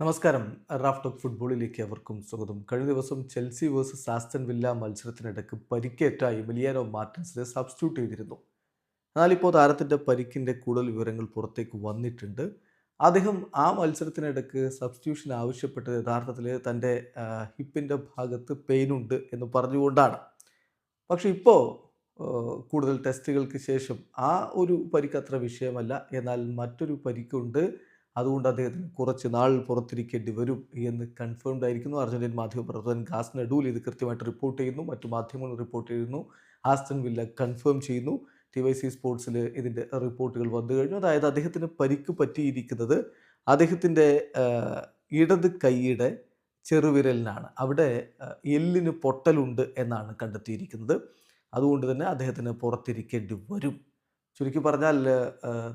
നമസ്കാരം. Raf talk ഫുട്ബോളിലേക്ക് അവർക്കും സ്വാഗതം. കഴിഞ്ഞ ദിവസം ചെൽസി വേഴ്സസ് ആസ്റ്റൻ വില്ല മത്സരത്തിനിടയ്ക്ക് പരിക്കേറ്റ എമിലിയാനോ മാർട്ടിൻസിനെ സബ്സ്റ്റിറ്റ്യൂട്ട് ചെയ്തിരുന്നു. എന്നാൽ ഇപ്പോൾ താരത്തിന്റെ പരിക്കിന്റെ കൂടുതൽ വിവരങ്ങൾ പുറത്തേക്ക് വന്നിട്ടുണ്ട്. അദ്ദേഹം ആ മത്സരത്തിനിടയ്ക്ക് സബ്സ്റ്റിറ്റ്യൂഷൻ ആവശ്യപ്പെട്ടത് യഥാർത്ഥത്തിൽ തന്റെ ഹിപ്പിന്റെ ഭാഗത്ത് പെയിൻ ഉണ്ട് എന്ന് പറഞ്ഞുകൊണ്ടാണ്. പക്ഷെ ഇപ്പോൾ കൂടുതൽ ടെസ്റ്റുകൾക്ക് ശേഷം ആ ഒരു പരിക്ക് അത്ര വിഷയമല്ല. എന്നാൽ മറ്റൊരു പരിക്കുണ്ട്. അതുകൊണ്ട് അദ്ദേഹത്തിന് കുറച്ച് നാൾ പുറത്തിരിക്കേണ്ടി വരും എന്ന് കൺഫേംഡ് ആയിരിക്കുന്നു. അർജന്റീൻ മാധ്യമപ്രവർത്തകൻ ഗാസ് നഡൂൽ ഇത് കൃത്യമായിട്ട് റിപ്പോർട്ട് ചെയ്യുന്നു. മറ്റു മാധ്യമങ്ങൾ റിപ്പോർട്ട് ചെയ്യുന്നു. ആസ്റ്റൻ വില്ല കൺഫേം ചെയ്യുന്നു. ടി വൈ സി സ്പോർട്സിൽ ഇതിന്റെ റിപ്പോർട്ടുകൾ വന്നു കഴിഞ്ഞു. അതായത് അദ്ദേഹത്തിന് പരിക്ക് പറ്റിയിരിക്കുന്നത് അദ്ദേഹത്തിന്റെ ഇടത് കൈയുടെ ചെറുവിരലിനാണ്. അവിടെ എല്ലിന് പൊട്ടലുണ്ട് എന്നാണ് കണ്ടെത്തിയിരിക്കുന്നത്. അതുകൊണ്ട് തന്നെ അദ്ദേഹത്തിന് പുറത്തിരിക്കേണ്ടി വരും. ചുരുക്കി പറഞ്ഞാൽ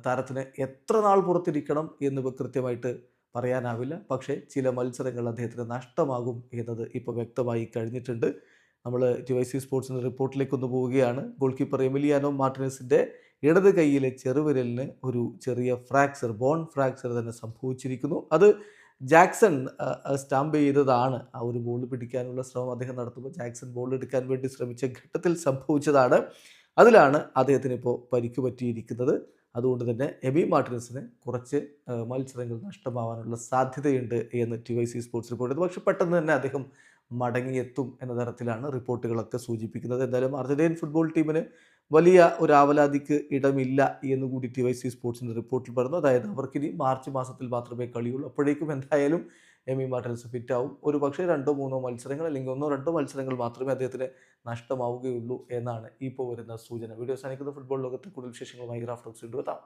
താരത്തിന് എത്ര നാൾ പുറത്തിരിക്കണം എന്നിവ കൃത്യമായിട്ട് പറയാനാവില്ല. പക്ഷേ ചില മത്സരങ്ങൾ അദ്ദേഹത്തിന് നഷ്ടമാകും എന്നത് ഇപ്പോൾ വ്യക്തമായി കഴിഞ്ഞിട്ടുണ്ട്. നമ്മൾ ടി വൈ സി സ്പോർട്സിന്റെ റിപ്പോർട്ടിലേക്ക് ഒന്ന് പോവുകയാണ്. ഗോൾ കീപ്പർ എമിലിയാനോ മാർട്ടിനസിന്റെ ഇടത് കൈയിലെ ചെറുവിരലിന് ഒരു ചെറിയ ഫ്രാക്ചർ ബോൺ ഫ്രാക്ചർ തന്നെ സംഭവിച്ചിരിക്കുന്നു. അത് ജാക്സൺ സ്റ്റാമ്പ് ചെയ്തതാണ്. ആ ഒരു ബോൾ പിടിക്കാനുള്ള ശ്രമം അദ്ദേഹം നടത്തുമ്പോൾ ജാക്സൺ ബോൾ എടുക്കാൻ വേണ്ടി ശ്രമിച്ച ഘട്ടത്തിൽ സംഭവിച്ചതാണ്. അതിലാണ് അദ്ദേഹത്തിന് ഇപ്പോൾ പരിക്ക് പറ്റിയിരിക്കുന്നത്. അതുകൊണ്ട് തന്നെ എബി മാർട്ടിനസിന് കുറച്ച് മത്സരങ്ങൾ നഷ്ടമാവാനുള്ള സാധ്യതയുണ്ട് എന്ന് T Y C sports report ചെയ്തു. പക്ഷേ പെട്ടെന്ന് തന്നെ അദ്ദേഹം മടങ്ങിയെത്തും എന്ന തരത്തിലാണ് റിപ്പോർട്ടുകളൊക്കെ സൂചിപ്പിക്കുന്നത്. എന്തായാലും അർജന്റീൻ ഫുട്ബോൾ ടീമിന് വലിയ ഒരു ആവലാതിക്ക് ഇടമില്ല എന്ന് കൂടി ടി വൈ സി സ്പോർട്സിന്റെ റിപ്പോർട്ടിൽ പറഞ്ഞു അതായത് അവർക്കിനി മാർച്ച് മാസത്തിൽ മാത്രമേ കളിയുള്ളൂ. അപ്പോഴേക്കും എന്തായാലും എമി മാർട്ടൻസ് ഫിറ്റ് ആവും. ഒരു പക്ഷേ രണ്ടോ മൂന്നോ മത്സരങ്ങൾ അല്ലെങ്കിൽ ഒന്നോ രണ്ടോ മത്സരങ്ങൾ മാത്രമേ അദ്ദേഹത്തിന് നഷ്ടമാവുകയുള്ളൂ എന്നാണ് ഇപ്പോൾ വരുന്ന സൂചന. വീഡിയോ സാധിക്കുന്ന ഫുട്ബോൾ ലോകത്തെ കൂടുതൽ വിശേഷങ്ങളുമായി ഗ്രാഫ് ടോക്സ് എത്താം.